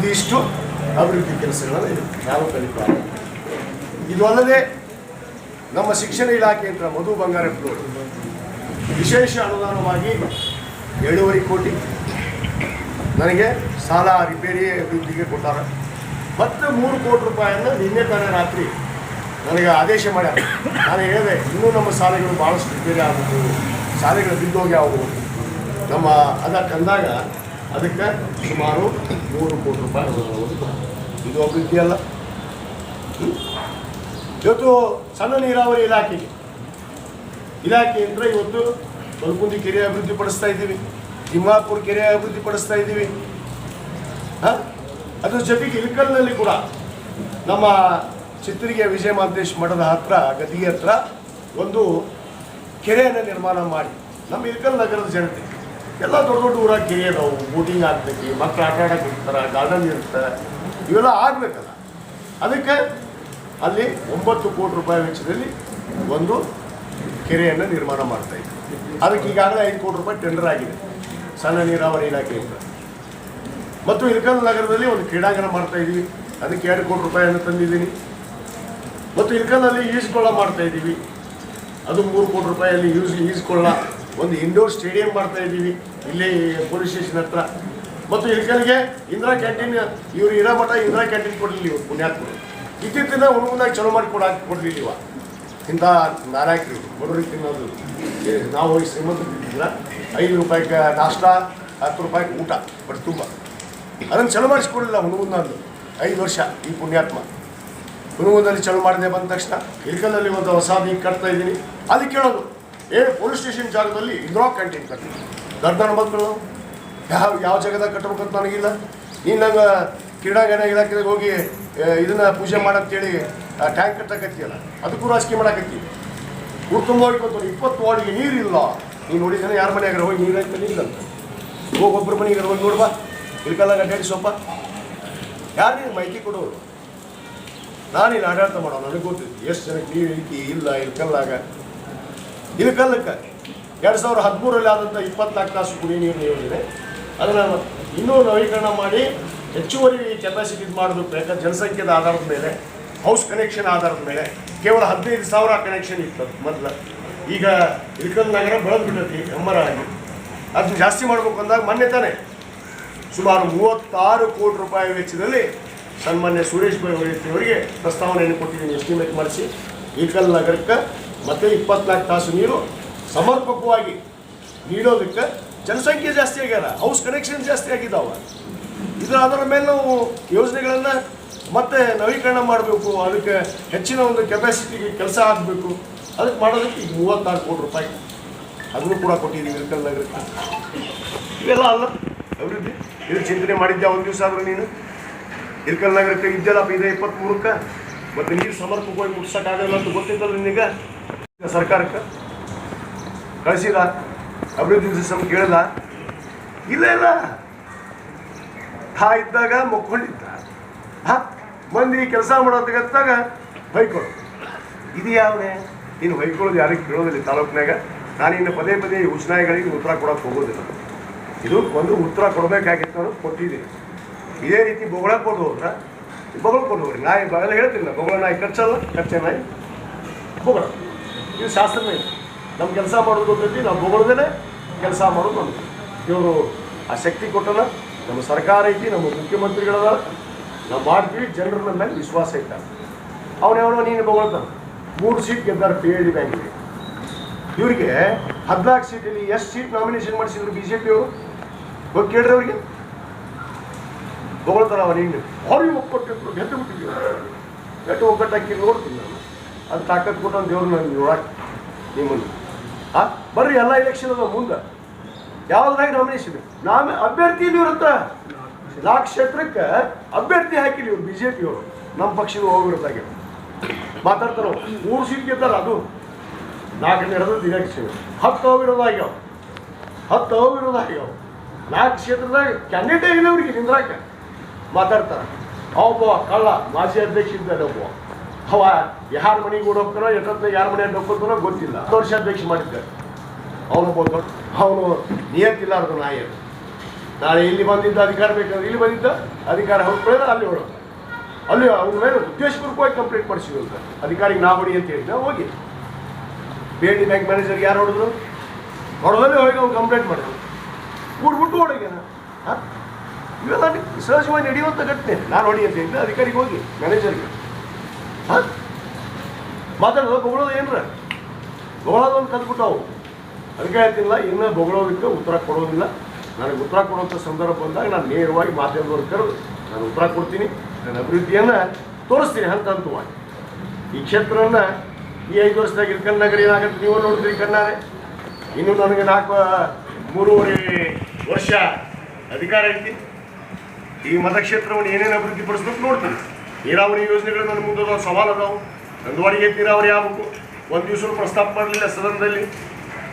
ಇದಿಷ್ಟು ಅಭಿವೃದ್ಧಿ ಕೆಲಸಗಳನ್ನು ಇದು ನಾವು ಕಲಿತಾರೆ ಇದು ಅಲ್ಲದೆ ನಮ್ಮ ಶಿಕ್ಷಣ ಇಲಾಖೆಯಿಂದ ಮಧು ಬಂಗಾರಪ್ಪನವರು ವಿಶೇಷ ಅನುದಾನವಾಗಿ ಏಳೂವರೆ ಕೋಟಿ ನನಗೆ ಸಾಲ ರಿಪೇರಿ ಅಭಿವೃದ್ಧಿಗೆ ಕೊಟ್ಟಾರ. ಮತ್ತು ಮೂರು ಕೋಟಿ ರೂಪಾಯಿಯನ್ನು ನಿನ್ನೆ ತಾನೇ ರಾತ್ರಿ ನನಗೆ ಆದೇಶ ಮಾಡ್ಯಾರ. ನಾನು ಹೇಳಿದೆ, ಇನ್ನೂ ನಮ್ಮ ಶಾಲೆಗಳು ಭಾಳಷ್ಟು ರಿಪೇರಿ ಆಗಬೇಕು ಶಾಲೆಗಳು ಬಿದ್ದೋಗಿ ಆಗಬಹುದು ನಮ್ಮ ಅದಕ್ಕೆ ಅಂದಾಗ ಅದಕ್ಕೆ ಸುಮಾರು ಮೂರು ಕೋಟಿ ರೂಪಾಯಿ ಇದು ಅಭಿವೃದ್ಧಿ ಅಲ್ಲ? ಇವತ್ತು ಸಣ್ಣ ನೀರಾವರಿ ಇಲಾಖೆಗೆ ಇಲಾಖೆಯಿಂದ ಇವತ್ತು ಬಲ್ಗುಂದಿ ಕೆರೆ ಅಭಿವೃದ್ಧಿ ಪಡಿಸ್ತಾ ಇದ್ದೀವಿ. ತಿಮ್ಮಾಪುರ ಕೆರೆ ಅಭಿವೃದ್ಧಿ ಪಡಿಸ್ತಾ ಇದ್ದೀವಿ? ಅದ್ರ ಜೊತೆಗೆ ಇಳಕಲ್ನಲ್ಲಿ ಕೂಡ ನಮ್ಮ ಚಿತ್ರಿಗೆ ವಿಜಯ ಮಹಂತೇಶ್ ಮಠದ ಹತ್ರ ಗದಿಗೆ ಹತ್ರ ಒಂದು ಕೆರೆಯನ್ನು ನಿರ್ಮಾಣ ಮಾಡಿ. ನಮ್ಮ ಇಳಕಲ್ ನಗರದ ಜನತೆ. ಎಲ್ಲ ದೊಡ್ಡ ದೊಡ್ಡ ಊರಾಗ ಕೆರೆ ಅದಾವು ಬೋಟಿಂಗ್ ಆಗ್ತೈತಿ ಮಕ್ಕಳು ಆಟ ಆಡಕ್ಕೆ ಇರ್ತಾರೆ ಗಾರ್ಡನ್ ಇರುತ್ತೆ. ಇವೆಲ್ಲ ಆಗಬೇಕಲ್ಲ. ಅದಕ್ಕೆ ಅಲ್ಲಿ ಒಂಬತ್ತು ಕೋಟಿ ರೂಪಾಯಿ ವೆಚ್ಚದಲ್ಲಿ ಒಂದು ಕೆರೆಯನ್ನು ನಿರ್ಮಾಣ ಮಾಡ್ತಾ ಇದ್ದೀವಿ ಅದಕ್ಕೆ ಈಗಾಗಲೇ ಐದು ಕೋಟಿ ರೂಪಾಯಿ ಟೆಂಡರ್ ಆಗಿದೆ. ಸಣ್ಣ ನೀರಾವರಿ ಇಲಾಖೆಯಿಂದ ಮತ್ತು ಇಳಕಲ್ ನಗರದಲ್ಲಿ ಒಂದು ಕ್ರೀಡಾಂಗಣ ಮಾಡ್ತಾ ಇದ್ದೀವಿ ಅದಕ್ಕೆ ಎರಡು ಕೋಟಿ ರೂಪಾಯಿಯನ್ನು ತಂದಿದ್ದೀನಿ. ಮತ್ತು ಇಳಕಲ್ನಲ್ಲಿ ಈಜುಕೊಳ್ಳ ಮಾಡ್ತಾ ಇದ್ದೀವಿ. ಅದು ಮೂರು ಕೋಟಿ ರೂಪಾಯಿಯಲ್ಲಿ ಯೂಸ್ ಈಜ್ಕೊಳ್ಳ ಒಂದು ಇಂಡೋರ್ ಸ್ಟೇಡಿಯಂ ಮಾಡ್ತಾ ಇದ್ದೀವಿ, ಇಲ್ಲಿ ಪೊಲೀಸ್ ಸ್ಟೇಷನ್ ಹತ್ರ. ಮತ್ತು ಇಳಕಲ್ಗೆ ಇಂದಿರಾ ಕ್ಯಾಂಟೀನ್ ಇವರು ಇರೋ ಮಠ ಇಂದಿರಾ ಕ್ಯಾಂಟೀನ್ ಕೊಡಲಿಲ್ಲ ಇವ್ರು, ಪುಣ್ಯಾತ್ಮರು. ಇತ್ತಿತ್ತಿನ ಹುಡುಗನಾಗ ಚಲೋ ಮಾಡಿ ಕೊಡ ಕೊಡಲಿಲ್ಲ ಇಂಥ ನಾರಾಯಕರು, ಬಡವರಿಗೆ ತಿನ್ನೋದು. ನಾವು ಹೋಗಿ ಶ್ರೀಮಂತರು ತಿಂತಿಲ್ಲ ಐದು ರೂಪಾಯಿಗೆ ನಾಷ್ಟ, ಹತ್ತು ರೂಪಾಯಿಗೆ ಊಟ, ಬಟ್ ತುಂಬ. ಅದನ್ನು ಚಲೋ ಮಾಡಿಸ್ಕೊಡಲಿಲ್ಲ ಹುಡುಗನದು ಐದು ವರ್ಷ ಈ ಪುಣ್ಯಾತ್ಮ. ಹುಡುಗನಲ್ಲಿ ಚಲೋ ಮಾಡಿದೆ ಬಂದ ತಕ್ಷಣ ಇಳಕಲ್ನಲ್ಲಿ ಒಂದು ಹೊಸ ಕಟ್ತಾ ಇದ್ದೀನಿ. ಅದು ಕೇಳೋದು. ಏ ಪೊಲೀಸ್ ಸ್ಟೇಷನ್ ಜಾಗದಲ್ಲಿ ಇಂದಿರಾ ಕ್ಯಾಂಟೀನ್ ಕಟ್ಟಿ. ದೊಡ್ಡ ಮಕ್ಕಳು, ಯಾವ ಯಾವ ಜಾಗದಾಗ ಕಟ್ಟಬೇಕಂತ ನನಗಿಲ್ಲ. ನೀನು ನಂಗೆ ಕ್ರೀಡಾಂಗಣ ಇಲಾಖೆದಾಗ ಹೋಗಿ ಇದನ್ನ ಪೂಜೆ ಮಾಡಂತೇಳಿ ಟ್ಯಾಂಕ್ ಕಟ್ಟಕತ್ತೀಯಲ್ಲ, ಅದಕ್ಕೂ ರಾಜಕೀಯ ಮಾಡಕತ್ತಿ. ತುಂಬ ಹೋಗ್ಕೊತಾರೆ ಇಪ್ಪತ್ತು ವಾರ್ಡಿಗೆ ನೀರಿಲ್ಲ. ನೀನು ನೋಡಿದ್ರೆ ಯಾರ ಮನೆಯಾಗ ಹೋಗಿ ನೀರು ಹಾಕಿ ಇಲ್ಲ ಅಂತ. ಹೋಗಿ ಒಬ್ಬರು ಮನೆಗೆ ಹೋಗಿ ನೋಡ್ಬಾ ಇಲ್ಕಲ್ಲಾಗ ಅಡ್ಡಾಡಿ ಸೊಪ್ಪ ಯಾರು ನೀನು ಮಾಹಿತಿ ಕೊಡೋರು? ನಾನು ಇಲ್ಲಿ ಆಡಳಿತ ಮಾಡೋ ನನಗೆ ಗೊತ್ತಿತ್ತು ಎಷ್ಟು ಜನಕ್ಕೆ ನೀರು ಐತಿ ಇಲ್ಲ ಇಳ್ಕಲ್ಲಾಗ ಇಳ್ಕಲ್ಲಕ್ಕೆ ಎರಡು ಸಾವಿರದ ಹದಿಮೂರರಲ್ಲಿ ಆದಂಥ ಇಪ್ಪತ್ನಾಲ್ಕು ತಾಸು ಕುಡಿ ನೀರು ಯೋಜನೆ ಅದನ್ನು ಇನ್ನೂ ನವೀಕರಣ ಮಾಡಿ ಹೆಚ್ಚುವರಿ ಕೆಪಾಸಿಟಿ ಮಾಡಬೇಕು ಯಾಕಂದ್ರೆ ಜನಸಂಖ್ಯೆದ ಆಧಾರದ ಮೇಲೆ ಹೌಸ್ ಕನೆಕ್ಷನ್ ಆಧಾರದ ಮೇಲೆ, ಕೇವಲ ಹದಿನೈದು ಸಾವಿರ ಕನೆಕ್ಷನ್ ಇತ್ತು ಮೊದಲು. ಈಗ ಇಳ್ಕಲ್ ನಗರ ಬೆಳೆದು ಬಿಟ್ಟೈತಿ ಹೆಮ್ಮರ ಆಗಿ. ಅದನ್ನ ಜಾಸ್ತಿ ಮಾಡ್ಬೇಕು ಅಂದಾಗ ಮೊನ್ನೆ ತಾನೆ ಸುಮಾರು ಮೂವತ್ತಾರು ಕೋಟಿ ರೂಪಾಯಿ ವೆಚ್ಚದಲ್ಲಿ ಸನ್ಮಾನ್ಯ ಸುರೇಶ್ ಭಾಯಿ ಅವರಿಗೆ ಪ್ರಸ್ತಾವನೆಯನ್ನು ಕೊಟ್ಟಿದ್ದೀನಿ ಎಸ್ಟಿಮೇಟ್ ಮಾಡಿಸಿ. ಇಳ್ಕಲ್ ನಗರಕ್ಕೆ ಮತ್ತೆ ಇಪ್ಪತ್ನಾಲ್ಕು ತಾಸು ನೀರು ಸಮರ್ಪಕವಾಗಿ ನೀಡೋದಕ್ಕೆ ಜನಸಂಖ್ಯೆ ಜಾಸ್ತಿ ಆಗ್ಯಾರ ಹೌಸ್ ಕನೆಕ್ಷನ್ ಜಾಸ್ತಿ ಆಗಿದ್ದಾವೆ ಇದರ ಅದರ ಮೇಲೆ ನಾವು ಯೋಜನೆಗಳನ್ನು ಮತ್ತೆ ನವೀಕರಣ ಮಾಡಬೇಕು, ಅದಕ್ಕೆ ಹೆಚ್ಚಿನ ಒಂದು ಕೆಪಾಸಿಟಿಗೆ ಕೆಲಸ ಆಗಬೇಕು. ಅದಕ್ಕೆ ಮಾಡೋದಕ್ಕೆ ಈಗ ಮೂವತ್ತಾರು ಕೋಟಿ ರೂಪಾಯಿ. ಅದನ್ನು ಕೂಡ ಕೊಟ್ಟಿದ್ದೀವಿ ಇರ್ಕಲ್ ನಗರಕ್ಕೆ. ಇವೆಲ್ಲ ಅಲ್ಲ, ಅಭಿವೃದ್ಧಿ. ಇದು ಚಿಂತನೆ ಮಾಡಿದ್ದೆ ಒಂದು ದಿವಸ ಆದರೂ ನೀನು? ಇರ್ಕಲ್ ನಗರಕ್ಕೆ ಇದ್ದಲ್ಲಪ್ಪ ಇದೆ ಇಪ್ಪತ್ತ್ಮೂರಕ್ಕೆ ಮತ್ತು ನೀರು ಸಮರ್ಪಕವಾಗಿ ಮುಟ್ಸೋಕ್ಕಾಗಲ್ಲ ಅಂತ ಗೊತ್ತಿದ್ದಲ್ಲ ನಿನಗೆ ಸರ್ಕಾರಕ್ಕೆ ಕಳಿಸಿಲ್ಲ ಅಭಿವೃದ್ಧಿ ಸಮ ಕೇಳಲ್ಲ. ಇಲ್ಲ ಇಲ್ಲ. ತಾ ಇದ್ದಾಗ ಮುಕ್ಕೊಂಡಿದ್ದ ಹ? ಮಂದಿ ಕೆಲಸ ಮಾಡೋದಾಗ ಬೈಕೊಳ್ಳು ಇದು ಯಾವನೇ ನೀನು ಬೈಕೊಳ್ಳೋದು ಯಾರಿಗೆ ಕೇಳೋದಿಲ್ಲ ತಾಲೂಕಿನಾಗ. ನಾನಿನ್ನು ಪದೇ ಪದೇ ಯೋಚನೆಗಳಿಗೆ ಉತ್ತರ ಕೊಡೋಕೆ ಹೋಗೋದಿಲ್ಲ. ಇದು ಒಂದು ಉತ್ತರ ಕೊಡಬೇಕಾಗಿತ್ತು ಅನ್ನೋದು ಕೊಟ್ಟಿದ್ದೀನಿ. ಇದೇ ರೀತಿ ಬೊಗಳ ಕೊಡು ಹೋದ್ರ, ಬೊಗಳ ಹೋಗ್ರಿ. ನಾಯಿ ಬಗಲ ಹೇಳ್ತೀನಿ ನಾ ಬೊಗಳ ನಾಯಿ, ಕಚ್ಚಲ್ಲ, ಕಚ್ಚೆ ನಾಯಿ, ಬೊಗಳ. ಇದು ಶಾಸ್ತ್ರನೇ. ನಮ್ಮ ಕೆಲಸ ಮಾಡೋದು ಗೊತ್ತೈತಿ, ನಾವು ಬೊಗಳದೇನೆ ಕೆಲಸ ಮಾಡೋದು ನಮ್ದು. ಇವರು ಆ ಶಕ್ತಿ ಕೊಟ್ಟಲ್ಲ ನಮ್ಮ ಸರ್ಕಾರ ಐತಿ, ನಮ್ಮ ಮುಖ್ಯಮಂತ್ರಿಗಳದ ನಾವು ಮಾಡ್ತೀವಿ, ಜನರ ನಮ್ಮ ಮೇಲೆ ವಿಶ್ವಾಸ ಇದ್ದಾರೆ ಅವ್ರು ಯಾವ ನೀನು ಬೊಗಳ್ತಾನ. ಮೂರು ಸೀಟ್ ಗೆದ್ದಾರೆ ಪಿ ಎಲ್ ಡಿ ಬ್ಯಾಂಕಿಗೆ ಇವರಿಗೆ ಹದಿನಾಲ್ಕು ಸೀಟಲ್ಲಿ ಎಷ್ಟು ಸೀಟ್ ನಾಮಿನೇಷನ್ ಮಾಡಿಸಿದ್ರು ಬಿ ಜೆ ಪಿಯವರು ಹೋಗಿ ಕೇಳ್ರಿ ಅವ್ರಿಗೆ. ತಗೊಳ್ತಾರ ಅವ ಅವ್ರಿಗೆ ಹೊರಗೆ ಒಕ್ಕಟ್ಟಿದ್ರು ಗೆದ್ದು ಬಿಟ್ಟಿದ್ದೀವಿ. ಗೆಟ್ಟು ಒಕ್ಕಟ್ಟಾಕಿ ನೋಡ್ತೀನಿ ನಾನು. ಅದು ತಾಕತ್ ಕೊಟ್ಟು ದೇವ್ರು ನನಗೆ ನೋಡಕ್ಕೆ ನಿಮ್ಮನ್ನು. ಆ? ಬರ್ರಿ, ಎಲ್ಲ ಎಲೆಕ್ಷನ್ ಅದ ಮುಂದೆ. ಯಾವ್ದಾಗಿ ನಾಮಿನೇಷನ್ ನಾಮ ಅಭ್ಯರ್ಥಿ ಇವ್ರಂತ ಲಾ ಕ್ಷೇತ್ರಕ್ಕೆ ಅಭ್ಯರ್ಥಿ ಹಾಕಿಲ್ಲ ಇವ್ರು ಬಿ ಜೆ ಪಿಯವರು ನಮ್ಮ ಪಕ್ಷದ ಹೋಗಿರೋದಾಗೆ ಮಾತಾಡ್ತಾರೋ. ಮೂರು ಸೀಟ್ ಗೆದ್ದಾರ ಅದು. ನಾಲ್ಕು ನಡೆದ ಇಲೆಕ್ಷನ್ ಹತ್ತು ಹೋಗಿರೋದಾಗ್ಯಾವ ಹತ್ತು ಹೋಗಿರೋದಾಗ್ಯಾವ ನಾಲ್ಕು ಕ್ಷೇತ್ರದಾಗ ಕ್ಯಾಂಡಿಡೇಟ್ ಇಲ್ಲ ಅವ್ರಿಗೆ ನಿಂದ್ರಾಕ. ಮಾತಾಡ್ತಾರೆ. ಒಬ್ಬ ಕಳ್ಳ, ಮಾಜಿ ಅಧ್ಯಕ್ಷ ಇದ್ದಾರೆ ಒಬ್ಬ. ಅವ ಯಾರ ಮನೆಗೆ ಓಡೋಗ್ತಾನೋ ಯಾಕಂದ್ರೆ ಯಾರ ಮನೆಗೆ ಹೋಗ್ತಾನೋ ಗೊತ್ತಿಲ್ಲ. ವರ್ಷ ಅಧ್ಯಕ್ಷ ಮಾಡಿದ್ದಾರೆ. ಅವನು ದೊಡ್ಡ ಅವನು ನಿಯತ್ತಿಲ್ಲಾರ್ದು ನಾಯಿ ಅದು ನಾಳೆ ಇಲ್ಲಿ ಬಂದಿದ್ದ ಅಧಿಕಾರ ಬೇಕಾದ್ರೆ ಇಲ್ಲಿ ಬಂದಿದ್ದ ಅಧಿಕಾರ ಹೊರಕೊಳ್ಳೋದು ಅಲ್ಲಿ ಹೊಡೋದು ಅಲ್ಲಿ ಅವನ ಮೇಲೆ ಉದ್ದೇಶಪೂರ್ವಕವಾಗಿ ಕಂಪ್ಲೇಂಟ್ ಮಾಡಿಸಿದ್ರು ಅಂತ. ಅಧಿಕಾರಿಗೆ ನಾ ಹೊಡಿ ಅಂತ ಹೇಳಿದ್ದ, ಹೋಗಿ. ಬೇಡಿ ಬ್ಯಾಂಕ್ ಮ್ಯಾನೇಜರ್ ಯಾರು ಹೊಡೆದ್ರು? ಹೊಡೆದಲ್ಲಿ ಹೋಗಿ ಅವ್ನು ಕಂಪ್ಲೇಂಟ್ ಮಾಡಿದ್ರು. ಕೂಡ್ಬಿಟ್ಟು ಹೊಡಗ್ಯಾನ ಇವೆಲ್ಲ ಸಹಜವಾಗಿ ನಡೆಯುವಂಥ ಘಟನೆ. ನಾನು ಹೊಡಿ ಅಂತ ಹೇಳಿದ್ದೆ, ಅಧಿಕಾರಿಗೆ ಹೋಗಿ ಮ್ಯಾನೇಜರ್ಗೆ ಹಾಂ? ಮಾತಾಡೋದು ಬೊಗಳೋದು ಏನ್ರ? ಬೊಗಳೋದು ಒಂದು ಕಲ್ತ್ಬಿಟ್ಟವು ಅದಕ್ಕೆ ಹೇಳ್ತಿಲ್ಲ ಇನ್ನು ಬೊಗಳೋದಕ್ಕೆ ಉತ್ತರ ಕೊಡೋದಿಲ್ಲ. ನನಗೆ ಉತ್ತರ ಕೊಡುವಂಥ ಸಂದರ್ಭ ಬಂದಾಗ ನಾನು ನೇರವಾಗಿ ಮಾಧ್ಯಮದವ್ರು ಕರೆದು ನಾನು ಉತ್ತರ ಕೊಡ್ತೀನಿ. ನನ್ನ ಅಭಿವೃದ್ಧಿಯನ್ನು ತೋರಿಸ್ತೀನಿ ಹಂತ ಹಂತವಾಗಿ. ಈ ಕ್ಷೇತ್ರವನ್ನು ಈ ಐದು ವರ್ಷದಾಗ ಇರ್ಕಲ್ ನಗರ ಏನಾಗುತ್ತೆ ನೀವು ನೋಡಿದ್ರಿ ಕಣ್ಣಾರೆ. ಇನ್ನು ನನಗೆ ನಾಲ್ಕು ಮೂರುವರೆ ವರ್ಷ ಅಧಿಕಾರ ಐತಿ. ಈ ಮತಕ್ಷೇತ್ರವನ್ನು ಏನೇನು ಅಭಿವೃದ್ಧಿ ಪಡಿಸ್ಬೇಕು ನೋಡ್ತೀನಿ. ನೀರಾವರಿ ಯೋಜನೆಗಳು ನನ್ನ ಮುಂದೆ ಅದಾವ ಸವಾಲು ಅದಾವು ನಂದವಾಡಿಗೆ ಏತ್ ನೀರಾವರಿ ಆಗಬೇಕು. ಒಂದು ದಿವಸ ಪ್ರಸ್ತಾಪ ಮಾಡಲಿಲ್ಲ ಸದನದಲ್ಲಿ.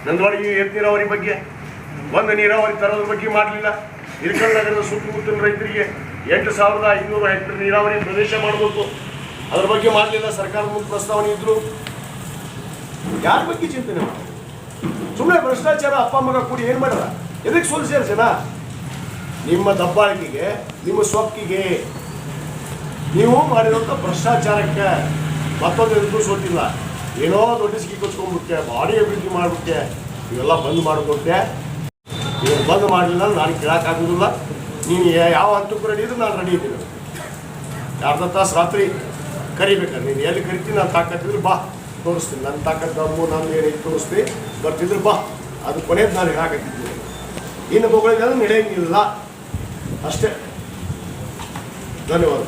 ನಂದವಾಡಿಗೆ ಏತ್ ನೀರಾವರಿ ಬಗ್ಗೆ. ಒಂದು ನೀರಾವರಿ ತರೋದ್ರ ಬಗ್ಗೆ ಮಾಡಲಿಲ್ಲ. ಹಿರಿಕಲ್ ನಗರದ ಸುತ್ತಮುತ್ತಲಿನ ರೈತರಿಗೆ ಎಂಟು ಸಾವಿರದ ಐನೂರು ಹೆಕ್ಟರ್ ನೀರಾವರಿ ಪ್ರದೇಶ ಮಾಡಬೇಕು. ಅದ್ರ ಬಗ್ಗೆ ಮಾಡಲಿಲ್ಲ. ಸರ್ಕಾರದ ಮುಂದೆ ಪ್ರಸ್ತಾವನೆ ಇದ್ರು. ಯಾರ ಬಗ್ಗೆ ಚಿಂತನೆ ಮಾಡ ಸುಮ್ಮನೆ ಭ್ರಷ್ಟಾಚಾರ ಅಪ್ಪ ಮಗ ಕೂಡಿ ಏನು ಮಾಡಲ್ಲ ಎದಕ್ಕೆ ಸೋಲಿಸ್ಯಾರ ಜನ? ನಿಮ್ಮ ದಬ್ಬಾಳಿಕೆಗೆ, ನಿಮ್ಮ ಸೊಕ್ಕಿಗೆ ನೀವು ಮಾಡಿರುವಂಥ ಭ್ರಷ್ಟಾಚಾರಕ್ಕೆ ಮತ್ತೊಂದು ಎದುರು ಸೋತಿಲ್ಲ. ಏನೋ ಸಿಕ್ಕಿ ಕೊಚ್ಕೊಂಡ್ಬಿಟ್ಟೆ ಬಾಡಿ ಅಭಿವೃದ್ಧಿ ಮಾಡಿಬಿಟ್ಟೆ ಇವೆಲ್ಲ ಬಂದ್ ಮಾಡಿಕೊಟ್ಟೆ ನೀವು ಬಂದ್ ಮಾಡಲಿಲ್ಲ ನಾನು ಕೇಳೋಕ್ಕಾಗೋದಿಲ್ಲ ನೀನು ಯಾವ ಹಂತಕ್ಕೂ ರೆಡಿ ಇದ್ರೆ ನಾನು ರೆಡಿ ಇದ್ದೀನಿ. ಅರ್ಧ ತಾಸು ರಾತ್ರಿ ಕರಿಬೇಕಾರೆ ನೀನು ಎಲ್ಲಿ ಕರಿತೀನಿ, ನಾನು ತಾಕತ್ತಿದ್ರೆ ಬಾ, ತೋರಿಸ್ತೀನಿ. ನನ್ನ ತಾಕತ್ತು ದಮ್ಮು ನಾನು ಏನೈತೆ ತೋರಿಸ್ತೀನಿ. ಬರ್ತಿದ್ರೆ ಬಾ. ಅದು ಕೊನೆಯದು ನಾನು ಹೇಳಾಕತ್ತಿದ್ದೀನಿ ಇನ್ನು ಬೊಗಳಿದ್ರೆ ನಡೆಯಂಗಿಲ್ಲ. ಅಷ್ಟೇ. ಧನ್ಯವಾದ